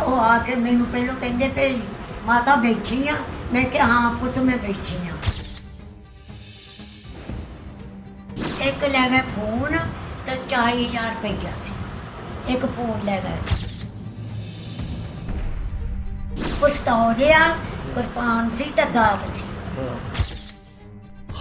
ਉਹ ਆ ਕੇ ਮੈਨੂੰ ਪਹਿਲਾਂ ਕਹਿੰਦੇ ਭਈ, ਮਾਤਾ ਬੈਠੀ ਆ। ਮੈਂ ਕਿਹਾ, ਹਾਂ ਪੁੱਤ, ਮੈਂ ਬੈਠੀ ਆ। ਇੱਕ ਲੈ ਗਏ ਫੋਨ ਤੇ 40000 ਰੁਪਇਆ ਸੀ। ਇੱਕ ਫੋਨ ਲੈ ਗਏ ਪੁਸਤੌਲਿਆ ਕਿਰਪਾਨ ਸੀ ਤੇ ਦਾਤ ਸੀ।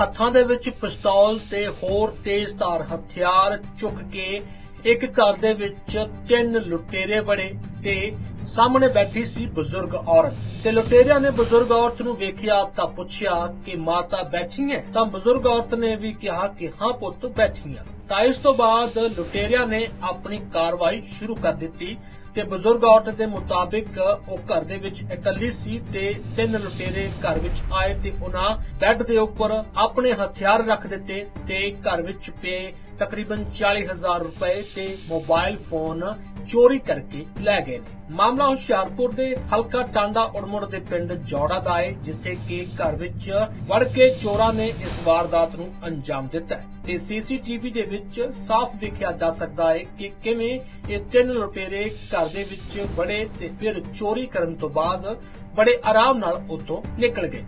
ਹੱਥਾਂ ਦੇ ਵਿੱਚ ਪਿਸਤੌਲ ਤੇ ਹੋਰ ਤੇਜ਼ਧਾਰ ਹਥਿਆਰ ਚੁੱਕ ਕੇ ਇੱਕ ਘਰ ਦੇ ਵਿੱਚ ਤਿੰਨ ਲੁਟੇਰੇ ਵੜੇ ਤੇ ਸਾਹਮਣੇ ਬੈਠੀ ਸੀ ਬਜ਼ੁਰਗ ਔਰਤ। ਤੇ ਲੁਟੇਰਿਆਂ ਨੇ ਬਜ਼ੁਰਗ ਔਰਤ ਨੂੰ ਵੇਖਿਆ ਤਾਂ ਪੁੱਛਿਆ ਕਿ ਮਾਤਾ ਬੈਠੀ ਹੈ? ਤਾਂ ਬਜ਼ੁਰਗ ਔਰਤ ਨੇ ਵੀ ਕਿਹਾ ਕਿ ਹਾਂ ਪੁੱਤ, ਬੈਠੀ ਹਾਂ। ਤਾਂ ਇਸ ਤੋਂ ਬਾਅਦ ਲੁਟੇਰਿਆਂ ਨੇ ਆਪਣੀ ਕਾਰਵਾਈ ਸ਼ੁਰੂ ਕਰ ਦਿੱਤੀ ਤੇ ਬਜ਼ੁਰਗ ਔਰਤ ਦੇ ਮੁਤਾਬਿਕ ਉਹ ਘਰ ਦੇ ਵਿੱਚ ਇਕੱਲੀ ਸੀ ਤੇ ਤਿੰਨ ਲੁਟੇਰੇ ਘਰ ਵਿੱਚ ਆਏ ਤੇ ਉਹਨਾਂ ਬੈੱਡ ਦੇ ਉੱਪਰ ਆਪਣੇ ਹਥਿਆਰ ਰੱਖ ਦਿੱਤੇ ਤੇ ਘਰ ਵਿੱਚ ਪਏ ਤਕਰੀਬਨ 40000 ਰੁਪਏ ਤੇ ਮੋਬਾਈਲ ਫੋਨ ਚੋਰੀ ਕਰਕੇ ਲੈ ਗਏ ਨੇ। ਮਾਮਲਾ ਹੁਸ਼ਿਆਰਪੁਰ ਦੇ ਹਲਕਾ ਟਾਂਡਾ ਉੜਮੁੜ ਦੇ ਪਿੰਡ ਜੌੜਾ ਦਾ ਹੈ ਜਿੱਥੇ ਕਿ ਘਰ ਵਿੱਚ ਵੜ ਕੇ ਚੋਰਾਂ ਨੇ ਇਸ ਵਾਰਦਾਤ ਨੂੰ ਅੰਜਾਮ ਦਿੱਤਾ ਹੈ। ਤੇ ਸੀਸੀਟੀਵੀ ਦੇ ਵਿੱਚ ਸਾਫ਼ ਵੇਖਿਆ ਜਾ ਸਕਦਾ ਹੈ ਕਿ ਕਿਵੇਂ ਇਹ ਤਿੰਨ ਲੁਟੇਰੇ ਘਰ ਦੇ ਵਿੱਚ ਵੜੇ ਤੇ ਫਿਰ ਚੋਰੀ ਕਰਨ ਤੋਂ ਬਾਅਦ ਬੜੇ ਆਰਾਮ ਨਾਲ ਉੱਥੋਂ ਨਿਕਲ ਗਏ।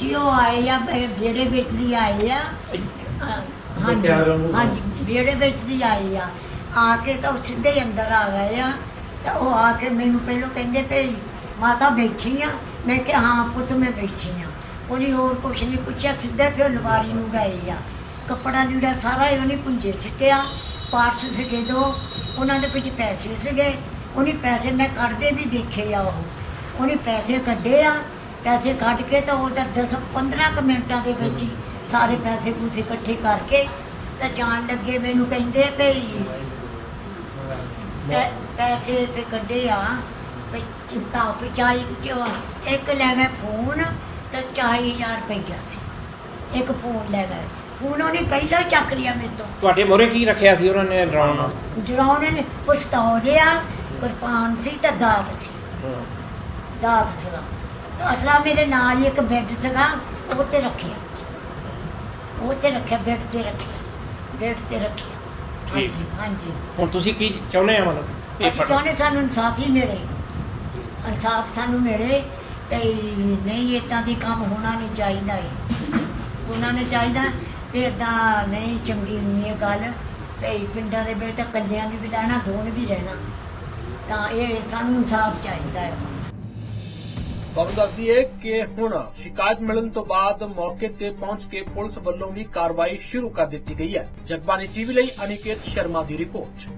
ਜੀ ਉਹ ਆਏ ਆ ਬੇ- ਵਿਹੜੇ ਵਿੱਚ ਦੀ ਆਏ ਆ। ਅਹ, ਹਾਂਜੀ ਵਿਹੜੇ ਵਿੱਚ ਦੀ ਆਏ ਆ। ਆ ਕੇ ਤਾਂ ਉਹ ਸਿੱਧੇ ਹੀ ਅੰਦਰ ਆ ਗਏ ਆ ਤਾਂ ਉਹ ਆ ਕੇ ਮੈਨੂੰ ਪਹਿਲੋਂ ਕਹਿੰਦੇ ਭਈ ਮਾਤਾ ਬੈਠੀ ਆ। ਮੈਂ ਕਿਹਾ, ਹਾਂ ਪੁੱਤ, ਮੈਂ ਬੈਠੀ ਆ। ਉਹਨੇ ਹੋਰ ਕੁਛ ਨਹੀਂ ਪੁੱਛਿਆ, ਸਿੱਧੇ ਫਿਰ ਲਵਾਰੀ ਨੂੰ ਗਏ ਆ। ਕੱਪੜਾ ਜਿਹੜਾ ਸਾਰਾ ਹੀ ਉਹਨੇ ਪੁੰਜੇ ਸਿੱਟਿਆ, ਪਾਰਸ ਸੀਗੇ ਦੋ, ਉਹਨਾਂ ਦੇ ਵਿੱਚ ਪੈਸੇ ਸੀਗੇ। ਉਹਨੇ ਪੈਸੇ ਮੈਂ ਕੱਢਦੇ ਵੀ ਦੇਖੇ ਆ ਉਹ। ਉਹਨੇ ਪੈਸੇ ਕੱਢੇ ਆ, ਪੈਸੇ ਕੱਢ ਕੇ ਤਾਂ ਉਹ ਤਾਂ 10 15 ਕੁ ਮਿੰਟਾਂ ਦੇ ਵਿੱਚ ਹੀ ਸਾਰੇ ਪੈਸੇ ਪੂਸੇ ਇਕੱਠੇ ਕਰਕੇ ਤਾਂ ਜਾਣ ਲੱਗੇ। ਮੈਨੂੰ ਕਹਿੰਦੇ ਭਈ ਪੈ- ਪੈਸੇ ਤੇ ਕੱਢੇ ਆ ਚਿੰਤਾ ਵਿਚਾਰੀ ਚ ਇੱਕ ਲੈ ਗਏ ਫੋਨ ਤੇ 40000 ਰੁਪਇਆ ਸੀ। ਇੱਕ ਫੋਨ ਲੈ ਗਏ ਫੋਨ ਉਹਨੇ ਪਹਿਲਾਂ ਹੀ ਚੱਕ ਲਿਆ ਮੇਰੇ ਤੋਂ। ਤੁਹਾਡੇ ਮੋਰੇ ਕੀ ਰੱਖਿਆ ਸੀ ਉਹਨਾਂ ਨੇ ਡਰਾਉਣ ਨਾਲ? ਜਰਾਉਣੇ ਨੇ ਪਿਸਤੌਲਿਆ ਕਿਰਪਾਨ ਸੀ ਤੇ ਦਾਤ ਸੀ। ਦਾਤ ਸੀਗਾ ਅਸਲਾ ਮੇਰੇ ਨਾਲ ਹੀ ਇੱਕ ਬੈੱਡ ਸੀਗਾ ਉਹ ਤੇ ਰੱਖਿਆ। ਉਹ ਤੇ ਰੱਖਿਆ ਬੈੱਡ ਤੇ ਰੱਖਿਆ। ਬੈੱਡ ਤੇ ਰੱਖਿਆ। ਠੀਕ। ਹਾਂਜੀ ਹਾਂਜੀ। ਹੁਣ ਤੁਸੀਂ ਕੀ ਚਾਹੁੰਦੇ ਆ ਮਤਲਬ? ਇਹ ਅਸੀਂ ਫੜ- ਚਾਹੁੰਦੇ ਸਾਨੂੰ ਇਨਸਾਫ ਹੀ ਮਿਲੇ। ਇਨਸਾਫ ਸਾਨੂੰ ਮਿਲੇ ਤੇ ਨਹੀਂ ਇਦਾਂ ਦੀ ਕੰਮ ਹੋਣਾ ਨਹੀਂ ਚਾਹੀਦਾ ਹੈ ਉਹਨਾਂ ਨੇ ਚਾਹੀਦਾ ਵੀ ਏਦਾਂ ਨਹੀਂ ਚੰਗੀ ਨਹੀਂ ਇਹ ਗੱਲ। ਤੇ ਪਿੰਡਾਂ ਦੇ ਵਿੱਚ ਤਾਂ ਕੱਲਿਆਂ ਨੂੰ ਵੀ ਰਹਿਣਾ ਦੋ ਨੂੰ ਵੀ ਰਹਿਣਾ। ਤਾਂ ਇਹ ਸਾਨੂੰ ਇਨਸਾਫ ਚਾਹੀਦਾ ਹੈ। ਬਸ ਖਬਰ ਦੱਸਦੀ ਦਈਏ ਕਿ ਹੁਣ ਸ਼ਿਕਾਇਤ ਮਿਲਣ ਤੋਂ ਬਾਅਦ ਮੌਕੇ ਤੇ ਪਹੁੰਚ ਕੇ ਪੁਲਿਸ ਵੱਲੋਂ ਵੀ ਕਾਰਵਾਈ ਸ਼ੁਰੂ ਕਰ ਦਿੱਤੀ ਗਈ ਹੈ। ਜਗਬਾਨੀ ਟੀਵੀ ਲਈ ਅਨਿਕੇਤ ਸ਼ਰਮਾ ਦੀ ਰਿਪੋਰਟ।